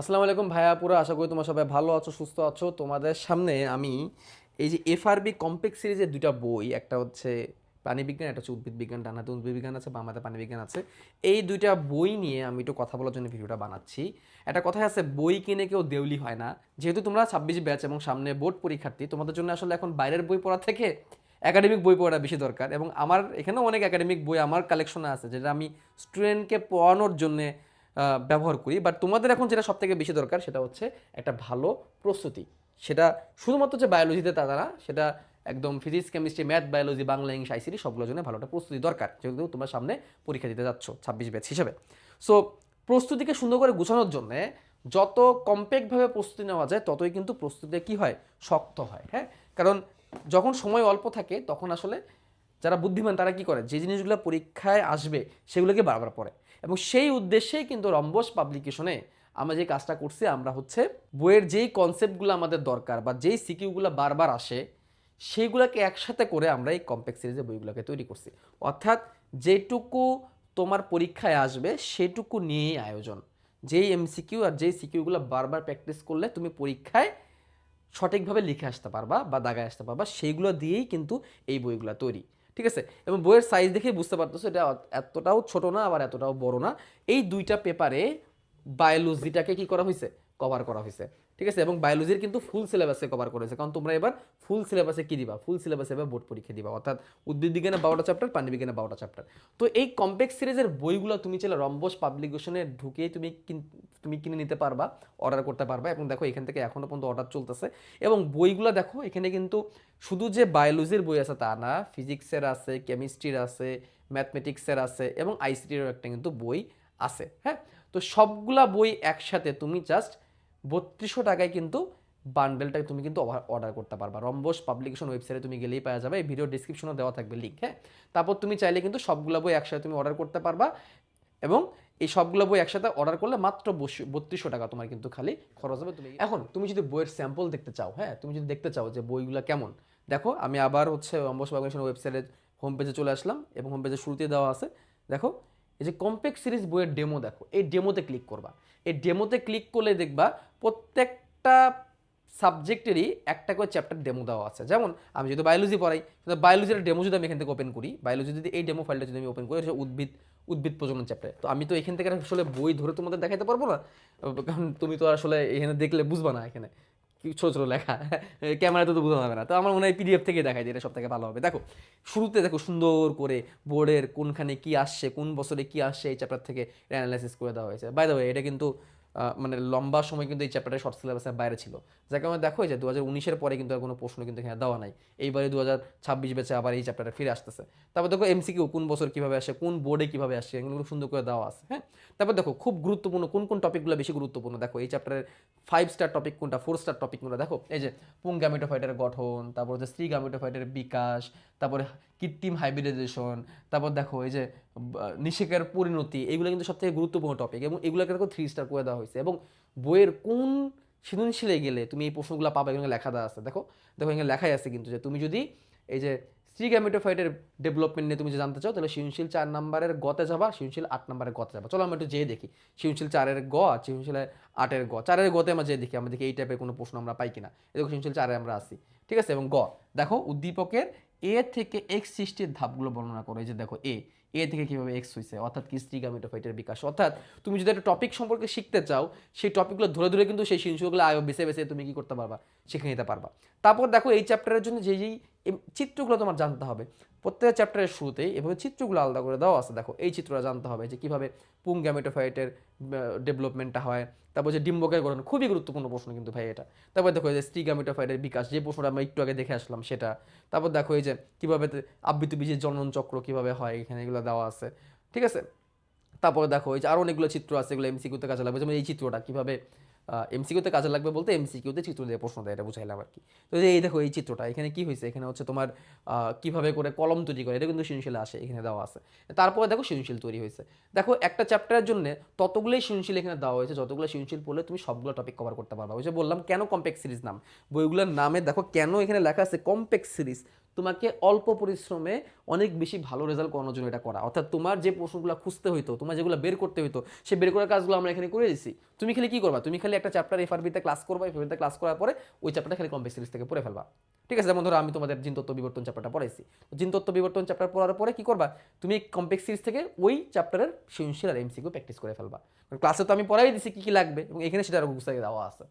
আসসালামু আলাইকুম ভাইয়া পুরো আশা করি তোমরা সবাই ভালো আছো, সুস্থ আছো। তোমাদের সামনে আমি এই যে এফআরবি কমপ্লেক্স সিরিজের দুইটা বই, একটা হচ্ছে প্রাণীবিজ্ঞান একটা হচ্ছে উদ্ভিদ বিজ্ঞান ডানাতে উদ্ভিদ বিজ্ঞান আছে বামাতে প্রাণীবিজ্ঞান আছে। এই দুইটা বই নিয়ে আমি একটু কথা বলার জন্য ভিডিওটা বানাচ্ছি। একটা কথা আছে, বই কিনে কেউ দেউলি হয় না। যেহেতু তোমরা ছাব্বিশ ব্যাচ এবং সামনে বোর্ড পরীক্ষার্থী, তোমাদের জন্য আসলে এখন বাইরের বই পড়া থেকে একাডেমিক বই পড়াটা বেশি দরকার। এবং আমার এখানেও অনেক একাডেমিক বই আমার কালেকশনে আছে, যেটা আমি স্টুডেন্টকে পড়ানোর জন্যে ব্যবহার করি। বাট তোমাদের এখন যেটা সব থেকে বেশি দরকার সেটা হচ্ছে একটা ভালো প্রস্তুতি। সেটা শুধুমাত্র যে বায়োলজিতে তা না, সেটা একদম physics chemistry math biology Bangla English ICT সবগুলোর জন্য ভালো একটা প্রস্তুতি দরকার, যেহেতু তোমরা সামনে পরীক্ষা দিতে যাচ্ছ ছাব্বিশ ব্যাচ হিসেবে। সো প্রস্তুতিকে সুন্দর করে গুছানোর জন্য যত কম্প্যাক্টভাবে প্রস্তুতি নেওয়া যায়, ততই কিন্তু প্রস্তুতিতে কি হয়? শক্ত হয় হ্যাঁ? কারণ যখন সময় অল্প থাকে, তখন আসলে যারা বুদ্ধিমান, তারা কি করে? যে জিনিসগুলো পরীক্ষায় আসবে, সেগুলোকে বারবার পড়ে। এবং সেই উদ্দেশ্যেই কিন্তু রম্বস পাবলিকেশনে আমরা যে কাজটা করছি, আমরা হচ্ছে বইয়ের যেই কনসেপ্টগুলো আমাদের দরকার বা যেই সিকিউগুলো বারবার আসে সেইগুলোকে একসাথে করে আমরা এই কমপ্লেক্স সিরিজের বইগুলোকে তৈরি করছি। অর্থাৎ যেটুকু তোমার পরীক্ষায় আসবে, সেটুকু নিয়েই আয়োজন। যেই এমসিকিউ আর যেই সিকিউগুলো বারবার প্র্যাকটিস করলে তুমি পরীক্ষায় সঠিকভাবে লিখে আসতে পারবা বা দাগায় আসতে পারবা সেইগুলো দিয়েই কিন্তু এই বইগুলো তৈরি। ঠিক আছে? এবং বইয়ের সাইজ দেখে বুঝতে পারতেছো এটা এতটাও ছোট না, আবার এতটাও বড় না। এই দুইটা পেপারে বায়োলজিটাকে কি করা হয়েছে কভার করা হয়েছে ঠিক আছে? এবং বায়োলজির কিন্তু ফুল সিলেবাসে কভার করেছে। কারণ তোমরা এবার ফুল সিলেবাসে কি দিবা? ফুল সিলেবাসে এবার বোর্ড পরীক্ষা দিবা। অর্থাৎ উদ্ভিদ বিজ্ঞানে বারোটা চ্যাপ্টার প্রাণী বিজ্ঞানে বারোটা চ্যাপ্টার তো এই কমপ্লেক্স সিরিজের বইগুলো তুমি চাইলে রম্বস পাবলিকেশনে ঢুকেই তুমি তুমি কিনে নিতে পারবা অর্ডার করতে পারবা। এবং দেখো, এখান থেকে এখনও পর্যন্ত অর্ডার চলতেছে। এবং বইগুলো দেখো, এখানে কিন্তু শুধু যে বায়োলজির বই আছে তা না ফিজিক্সের আছে কেমিস্ট্রির আছে ম্যাথমেটিক্সের আছে, এবং আইসিটিরও একটা কিন্তু বই আছে। হ্যাঁ? তো সবগুলা বই একসাথে তুমি জাস্ট বত্রিশশো টাকায় কিন্তু বান্ডেলটা তুমি কিন্তু অর্ডার করতে পারবা। রম্বস পাবলিকেশন ওয়েবসাইটে তুমি গেলেই পাওয়া যাবে। এই ভিডিও ডিসক্রিপশনে দেওয়া থাকবে লিঙ্ক হ্যাঁ? তারপর তুমি চাইলে কিন্তু সবগুলো বই একসাথে তুমি অর্ডার করতে পারবা এবং এই সবগুলো বই একসাথে অর্ডার করলে মাত্র বত্রিশশো টাকা তোমার কিন্তু খালি খরচ হবে। তুমি এখন তুমি যদি বইয়ের স্যাম্পল দেখতে চাও হ্যাঁ? তুমি যদি দেখতে চাও যে বইগুলো কেমন, দেখো আমি আবার হচ্ছে রম্বস পাবলিকেশন ওয়েবসাইটের হোম পেজে চলে আসলাম এবং হোম পেজে শুরুতে দেওয়া আছে। দেখো, এই যে কমপ্লেক্স সিরিজ বইয়ের ডেমো দেখো, এই ডেমোতে ক্লিক করবা। এই ডেমোতে ক্লিক করলে দেখবা প্রত্যেকটা সাবজেক্টেরই একটা করে চ্যাপ্টার ডেমো দেওয়া আছে। যেমন আমি যদি বায়োলজি পড়াই বায়োলজির ডেমো যদি আমি এখান থেকে ওপেন করি বায়োলজি যদি এই ডেমো ফাইলটা যদি আমি ওপেন করি সে উদ্ভিদ উদ্ভিদ প্রজনন চ্যাপ্টার তো আমি তো এখান থেকে আসলে বই ধরে তোমাদের দেখাতে পারব না, কারণ তুমি তো আসলে এখানে দেখলে বুঝবা না এখানে। ছোটো ছোটো লেখা? ক্যামেরাতে তো বোঝা যাবে না। তো আমার মনে হয় পিডিএফ থেকে দেখায় যে এটা সব থেকে ভালো হবে। দেখো, শুরুতে দেখো সুন্দর করে বোর্ডের কোনখানে কি আসছে, কোন বছরে কি আসছে এই চ্যাপ্টার থেকে অ্যানালাইসিস করে দেওয়া হয়েছে। বাই দ্য এটা কিন্তু মানে লম্বা সময় কিন্তু এই চ্যাপ্টারটা শর্ট সিলেবাসের বাইরে ছিল। যাকে আমরা দেখো যে দু হাজার উনিশের পরে কিন্তু আর কোনো প্রশ্ন কিন্তু এখানে দেওয়া নাই। এইবারে দু হাজার ছাব্বিশ বেচে আবার এই চ্যাপ্টারটা ফিরে আসতেছে। তারপর দেখো এমসিকিউ কোন বছর কীভাবে আসে, কোন বোর্ডে কীভাবে আসে, এগুলো সুন্দর করে দেওয়া আছে হ্যাঁ? তারপর দেখো খুব গুরুত্বপূর্ণ কোন কোন টপিকগুলো বেশি গুরুত্বপূর্ণ? দেখো এই চ্যাপ্টারের ফাইভ স্টার টপিক কোনটা ফোর স্টার টপিক কোনটা? দেখো এই যে পুং গ্যামেটোফাইটের গঠন, তারপর হচ্ছে স্ত্রী গ্যামেটোফাইটের বিকাশ তারপরে কৃত্রিম হাইব্রিডাইজেশন তারপর দেখো এই যে নিষেকের পরিণতি, এগুলো কিন্তু সবথেকে গুরুত্বপূর্ণ টপিক এবং এগুলোকে দেখো থ্রি স্টার করে দেওয়া হয়েছে এবং বইয়ের কোন সৃজনশীলে গেলে তুমি এই প্রশ্নগুলো পাবে এখানে লেখা দেওয়া আছে। দেখো দেখো এখানে লেখাই আছে কিন্তু যে তুমি যদি এই যে স্ত্রী গ্যামেটোফাইটের ডেভেলপমেন্ট নিয়ে তুমি যদি জানতে চাও, তাহলে সৃজনশীল চার নাম্বারের গতে যাবা, সৃজনশীল আট নাম্বারের গতে যাবা। চলো আমরা একটু যেয়ে দেখি, সৃজনশীল চারের গ আর সৃজনশীল আটের গ। চারের গতে আমরা যেয়ে দেখি আমরা দেখি এই টাইপের কোনো প্রশ্ন আমরা পাই কিনা। এরকম সৃজনশীল চারে আমরা আসি ঠিক আছে? এবং গ, দেখো উদ্দীপকের এ থেকে এক্স সৃষ্টির ধাপগুলো বর্ণনা করে। যে দেখো এ এ থেকে কীভাবে এক্স হয়েছে অর্থাৎ কি স্ত্রী গামিটোফাইটের বিকাশ? অর্থাৎ তুমি যদি একটা টপিক সম্পর্কে শিখতে চাও, সেই টপিকগুলো ধরে ধরে কিন্তু সেই শিশুগুলো আয় বেছে বেছে তুমি কি করতে পারবা? শিখে নিতে পারবা। তারপর দেখো এই চ্যাপ্টারের জন্য যে যেই চিত্রগুলো তোমার জানতে হবে। প্রত্যেকটা চ্যাপ্টারের শুরুতেই এভাবে চিত্রগুলো আলাদা করে দেওয়া আছে। দেখো, এই চিত্রটা জানতে হবে যে কীভাবে পুং গ্যামেটোফাইটের ডেভেলপমেন্টটা হয়। তারপর যে ডিম্বকের গঠন, খুবই গুরুত্বপূর্ণ প্রশ্ন কিন্তু ভাই এটা। তারপর দেখো এই যে স্ত্রী গ্যামেটোফাইটের বিকাশ, যে প্রশ্নটা আমরা একটু আগে দেখে আসলাম সেটা। তারপর দেখো এই যে কীভাবে আবৃত বীজের জনন চক্র কীভাবে হয়, এখানে এগুলো দেওয়া আছে। ঠিক আছে? তারপরে দেখো এই যে আরও অনেকগুলো চিত্র আছে, এগুলো এমসিকিউতে কাজে লাগবে। যেমন এই চিত্রটা, কীভাবে এমসিকিউতে কাজে লাগবে বলতে এমসিকিউতে চিত্র দিয়ে প্রশ্ন দেয়, এটা বুঝাইলাম আর কি। তো যে এই দেখো, এই চিত্রটা, এখানে কি হয়েছে? এখানে হচ্ছে তোমার কীভাবে করে কলম তৈরি করে, এটা কিন্তু সৃজনশীল আসে, এখানে দেওয়া আছে। তারপরে দেখো সৃজনশীল তৈরি হয়েছে। দেখো, একটা চ্যাপ্টারের জন্য ততগুলোই সৃজনশীল এখানে দেওয়া হয়েছে, যতগুলো সৃজনশীল পড়লে তুমি সবগুলো টপিক কভার করতে পারবা। ওই যে বললাম, কেন কমপ্লেক্স সিরিজ নাম? বইগুলোর নামে দেখো, কেন এখানে লেখা আছে কমপ্লেক্স সিরিজ তোমাকে অল্প পরিশ্রমে অনেক বেশি ভালো রেজাল্ট করানোর জন্য এটা করা। অর্থাৎ তোমার যে প্রশ্নগুলো খুঁজতে হইতো, তোমার যেগুলো বের করতে হইতো, সে বের করার কাজগুলো আমরা এখানে করে দিচ্ছি তুমি খালি কি করবা? তুমি খালি একটা চ্যাপ্টার এফআরবিতে ক্লাস করবা এফআরবিতে ক্লাস করার পরে ওই চ্যাপ্টারটা খালি কমপ্লেক্স সিরিজ থেকে পড়ে ফেলবা। ঠিক আছে? যেমন ধরো আমি তোমাদের জিন তত্ত্ব বিবর্তন চ্যাপ্টারটা পড়াইছি। তো জিন তত্ত্ব বিবর্তন চ্যাপ্টার পড়ার পরে কি করবা? তুমি কমপ্লেক্স সিরিজ থেকে ওই চ্যাপ্টারের সৃজনশীল আর এমসিকিউ প্র্যাকটিস করে ফেলবা। ক্লাসে তো আমি পড়াই দিছি কী কী লাগবে এবং এখানে সেটা আরও গুছিয়ে দেওয়া আছে।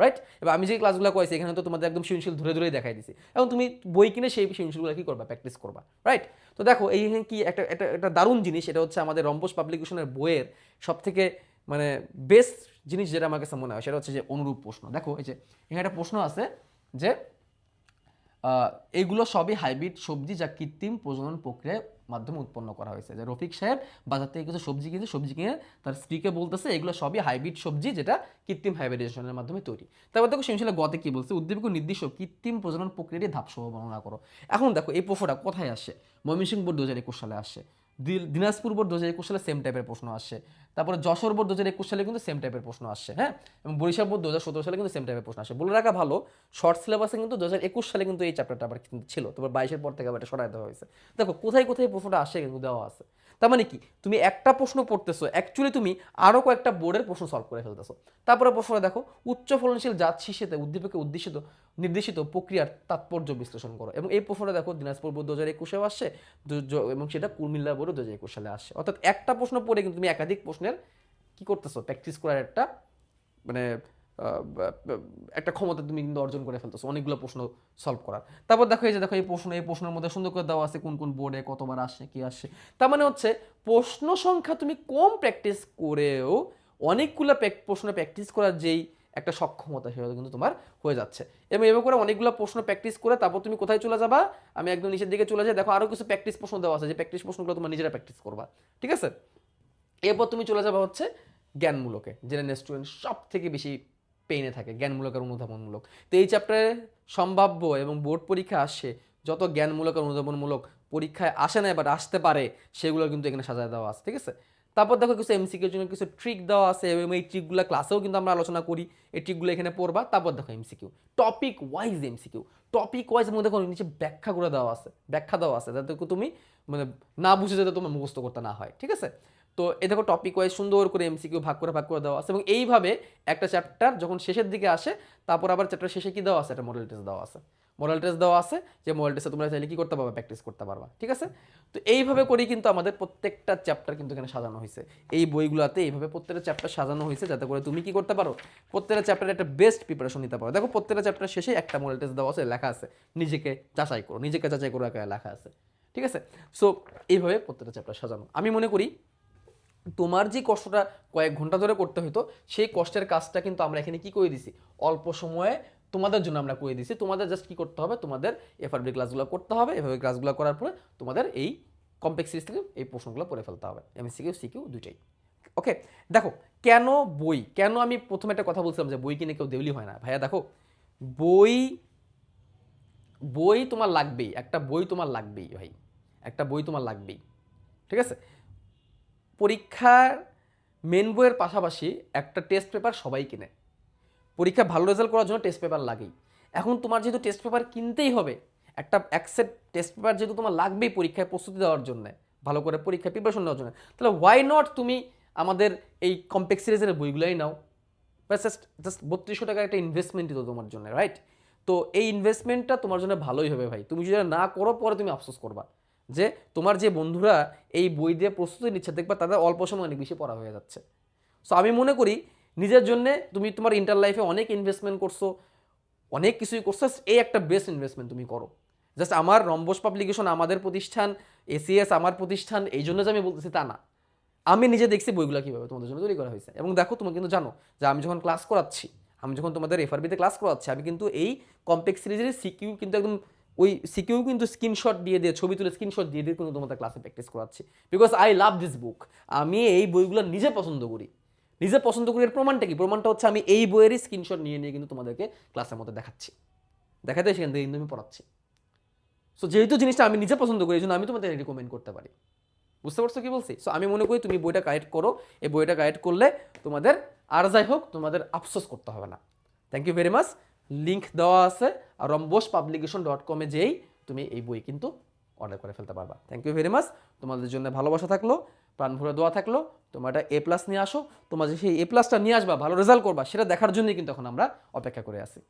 রাইট এবার আমি যে ক্লাসগুলো করেছি, এখানে তো তোমাদের একদম সৃজনশীল ধরে ধরেই দেখাই দিছি। এবং তুমি বই কিনে সেই সৃজনশীলগুলো কি করবা? প্র্যাকটিস করবা। রাইট তো দেখো এইখানে কি একটা একটা একটা দারুণ জিনিস এটা হচ্ছে আমাদের রম্বস পাবলিকেশনের বইয়ের সব থেকে মানে বেস্ট জিনিস যেটা আমার কাছে মনে হয়, সেটা হচ্ছে যে অনুরূপ প্রশ্ন। দেখো, এই যে এখানে একটা প্রশ্ন আছে যে এগুলো সবই হাইব্রিড সবজি যা কৃত্রিম প্রজনন প্রক্রিয়ার মাধ্যমে উৎপন্ন করা হয়েছে। যে রফিক সাহেব বাজার থেকে কিছু সবজি কিনছে, সবজি কিনে তার স্ত্রীকে বলতেছে, এগুলো সবই হাইব্রিড সবজি যেটা কৃত্রিম হাইব্রিডেশনের মাধ্যমে তৈরি। তারপর দেখো সেমিশালে গতে কী বলছে, উদ্দীপক, নির্দিষ্ট কৃত্রিম প্রজনন প্রক্রিয়াটি ধাপসহ বর্ণনা করো। এখন দেখো এই প্রশ্নটা কোথায় আসে? ময়মনসিংহ বোর্ড দু হাজার একুশ সালে আসে। দিনাজপুর বোর্ড দু হাজার একুশ সালে সেম টাইপের প্রশ্ন আসে। তারপরে যশোর বোর্ড দু হাজার একুশ সালে কিন্তু সেম টাইপের প্রশ্ন আসে হ্যাঁ? এবং বরিশাল বোর্ড দু হাজার সতেরো সালে কিন্তু সেম টাইপের প্রশ্ন আসে। বলে রাখা ভালো শর্ট সিলেবাসে কিন্তু দু হাজার একুশ সালে কিন্তু এই চ্যাপ্টারটা আবার কিন্তু ছিল। তারপর বাইশের পর থেকে আবার এটা সরাই দেওয়া হয়েছে। দেখো, কোথায় কোথায় প্রশ্নটা আসে কিন্তু দেওয়া আছে। তার মানে কি? তুমি একটা প্রশ্ন পড়তেছো অ্যাকচুয়ালি তুমি আরও কয়েকটা বোর্ডের প্রশ্ন সলভ করে ফেলতেছো। তারপরে প্রশ্নটা দেখো, উচ্চ ফলনশীল জাত শীষেতে উদ্দীপকে উদ্দেশিত নির্দেশিত প্রক্রিয়ার তাৎপর্য বিশ্লেষণ করো। এবং এই প্রশ্নটা দেখো দিনাজপুর বোর্ড দু হাজার একুশেও আসছে এবং সেটা কুমিল্লা বোর্ড দু হাজার একুশ সালে আসছে। অর্থাৎ একটা প্রশ্ন পড়ে কিন্তু তুমি একাধিক প্রশ্নের কি করতেছো? প্র্যাকটিস করার একটা মানে একটা ক্ষমতা তুমি কিন্তু অর্জন করে ফেলতেছো, অনেকগুলো প্রশ্ন সলভ করার। তারপর দেখো এই যে, দেখো এই প্রশ্ন, এই প্রশ্নের মধ্যে সুন্দর করে দেওয়া আছে কোন কোন বোর্ডে কতবার আসে, কি আসে। তার মানে হচ্ছে প্রশ্ন সংখ্যা তুমি কম প্র্যাকটিস করেও অনেকগুলো প্রশ্ন প্র্যাকটিস করার যেই একটা সক্ষমতা সেটা কিন্তু তোমার হয়ে যাচ্ছে। এবং এভাবে করে অনেকগুলো প্রশ্ন প্র্যাকটিস করে তারপর তুমি কোথায় চলে যাবা? আমি একদম নিচের দিকে চলে যাই, দেখো আরও কিছু প্র্যাকটিস প্রশ্ন দেওয়া আছে, যে প্র্যাকটিস প্রশ্নগুলো তোমার নিজেরা প্র্যাকটিস করবা, ঠিক আছে? এরপর তুমি চলে যাবা হচ্ছে জ্ঞানমূলকে, যেটা স্টুডেন্ট সব থেকে বেশি পেইনে থাকে, জ্ঞানমূলক আর অনুধাবনমূলক। তো এই চ্যাপ্টারে সম্ভাব্য এবং বোর্ড পরীক্ষা আসে, যত জ্ঞানমূলক আর অনুধাবনমূলক পরীক্ষায় আসে না বাট আসতে পারে, সেগুলো কিন্তু এখানে সাজায় দেওয়া আছে, ঠিক আছে? তারপর দেখো কিছু এমসিকিউর জন্য কিছু ট্রিক দেওয়া আছে, এবং এই ট্রিকগুলো ক্লাসেও কিন্তু আমরা আলোচনা করি, এই ট্রিকগুলো এখানে পড়বা, তারপর দেখো MCQ topic wise MCQ topic wise মধ্যে দেখো নিচে ব্যাখ্যা করে দেওয়া আছে, ব্যাখ্যা দেওয়া আছে, যাতে তুমি মানে না বুঝে যাতে তোমার মুখস্থ করতে না হয়, ঠিক আছে? তো এ দেখো টপিক ওয়াইজ সুন্দর করে এমসিকিউ ভাগ করে ভাগ করে দেওয়া আছে এবং এইভাবে একটা চ্যাপ্টার যখন শেষের দিকে আসে, তারপর আবার চ্যাপ্টার শেষে কি দেওয়া আছে? একটা মডেল টেস্ট দেওয়া আছে। মডেল টেস্ট দেওয়া আছে যে মডেল টেস্টে তোমরা চাইলে কি করতে পারবে? প্র্যাকটিস করতে পারবা, ঠিক আছে? তো এইভাবে করেই কিন্তু আমাদের প্রত্যেকটা চ্যাপ্টার কিন্তু এখানে সাজানো হয়েছে। এই বইগুলোতে এইভাবে প্রত্যেকটা চ্যাপ্টার সাজানো হয়েছে যাতে করে তুমি কি করতে পারো? প্রত্যেকটা চ্যাপ্টারের একটা বেস্ট প্রিপারেশন নিতে পারো। দেখো প্রত্যেকটা চ্যাপ্টার শেষে একটা মডেল টেস্ট দেওয়া আছে, লেখা আছে, নিজেকে যাচাই করো, নিজেকে যাচাই করো একা লেখা আছে, ঠিক আছে? সো এইভাবে প্রত্যেকটা চ্যাপ্টার সাজানো। আমি মনে করি তোমার যে কষ্টটা কয়েক ঘণ্টা ধরে করতে হতো সেই কষ্টের কাজটা কিন্তু আমরা এখানে কি করে দিছি? অল্প সময়ে তোমাদের জন্য আমরা করে দিছি। তোমাদের জাস্ট কি করতে হবে? তোমাদের এফআরবি ক্লাসগুলো করতে হবে। এভাবে ক্লাসগুলো করার পরে তোমাদের এই কমপ্লেক্স সিরিজ থেকে এই প্রশ্নগুলো পড়ে ফেলতে হবে। এমএসসিকিউ সিকিউ দুইটাই। ওকে দেখো, কেন বই? কেন আমি প্রথমে একটা কথা বলছিলাম যে বই কিনে কেউ দেউলি হয় না? ভাইয়া, দেখো, বই বই তোমার লাগবেই। একটা বই তোমার লাগবেই ভাই। একটা বই তোমার লাগবেই। ঠিক আছে? পরীক্ষার মেন বইয়ের পাশাপাশি একটা টেস্ট পেপার সবাই কিনে। পরীক্ষা ভালো রেজাল্ট করার জন্য টেস্ট পেপার লাগেই। এখন তোমার যেহেতু টেস্ট পেপার কিনতেই হবে, একটা অ্যাকসেপ্ট টেস্ট পেপার যেহেতু তোমার লাগবেই পরীক্ষায় প্রস্তুতি দেওয়ার জন্য, ভালো করে পরীক্ষায় প্রিপারেশন দেওয়ার জন্য, তাহলে ওয়াই নট তুমি আমাদের এই কমপ্লেক্স সিরিজের বইগুলোই নাও। ব্যাস জাস্ট জাস্ট বত্রিশশো টাকার একটা ইনভেস্টমেন্টই তো তোমার জন্য রাইট তো এই ইনভেস্টমেন্টটা তোমার জন্য ভালোই হবে ভাই। তুমি যদি না করো, পরে তুমি আফসোস করবা। যে তোমার যে বন্ধুরা এই বই দিয়ে প্রস্তুতি নিচ্ছে, দেখবা তাদের অল্প সময় অনেক বেশি পড়া হয়ে যাচ্ছে। সো আমি মনে করি নিজের জন্য তুমি তোমার ইন্টার লাইফে অনেক ইনভেস্টমেন্ট করছ, অনেক কিছুই করছ এই একটা বেস্ট ইনভেস্টমেন্ট তুমি করো। জাস্ট আমার রম্বস পাবলিকেশন আমাদের প্রতিষ্ঠান এসিএস আমার প্রতিষ্ঠান, এই জন্য যে আমি বলতেছি তা না। আমি নিজে দেখছি বইগুলো কীভাবে তোমাদের জন্য তৈরি করা হয়েছে। এবং দেখো, তুমি কিন্তু জানো যে আমি যখন ক্লাস করাচ্ছি, আমি যখন তোমাদের এফআরবিতে ক্লাস করাচ্ছি, আমি কিন্তু এই কমপ্লেক্স সিরিজের সিকিউ কিন্তু একদম ওই সিকিউ কিন্তু স্ক্রিনশট দিয়ে দিয়ে, ছবি তুলে স্ক্রিনশট দিয়ে দিয়ে কিন্তু তোমাদের ক্লাসে প্র্যাকটিস করাচ্ছি। Because I love this book আমি এই বইগুলো নিজে পছন্দ করি। নিজে পছন্দ করি এর প্রমাণটা কি? প্রমাণটা হচ্ছে আমি এই বইয়েরই স্ক্রিনশট নিয়ে নিয়ে কিন্তু তোমাদেরকে ক্লাসের মধ্যে দেখাচ্ছি। দেখাতে সেখান থেকে কিন্তু আমি পড়াচ্ছি। সো যেহেতু জিনিসটা আমি নিজে পছন্দ করি, এই জন্য আমি তোমাদের রিকমেন্ড করতে পারি। বুঝতে পারছ কি বলছি? সো আমি মনে করি তুমি বইটা কালেক্ট করো। এই বইটা কালেক্ট করলে তোমাদের আর যাই হোক তোমাদের আফসোস করতে হবে না। Thank you very much link দেওয়া আছে। রম্বোস পাবলিকেশন ডট কমে যেই তুমি এই বই কিন্তু অর্ডার করে ফেলতে পারবা। থ্যাংক ইউ ভেরি মাচ তোমাদের জন্য ভালোবাসা থাকল, প্রাণ ভরে দোয়া থাকল, তোমরা এটা এ প্লাস নিয়ে আসো, তোমার যে সেই এ প্লাসটা নিয়ে আসবা, ভালো রেজাল্ট করবা, সেটা দেখার জন্যই কিন্তু এখন আমরা অপেক্ষা করে আছি।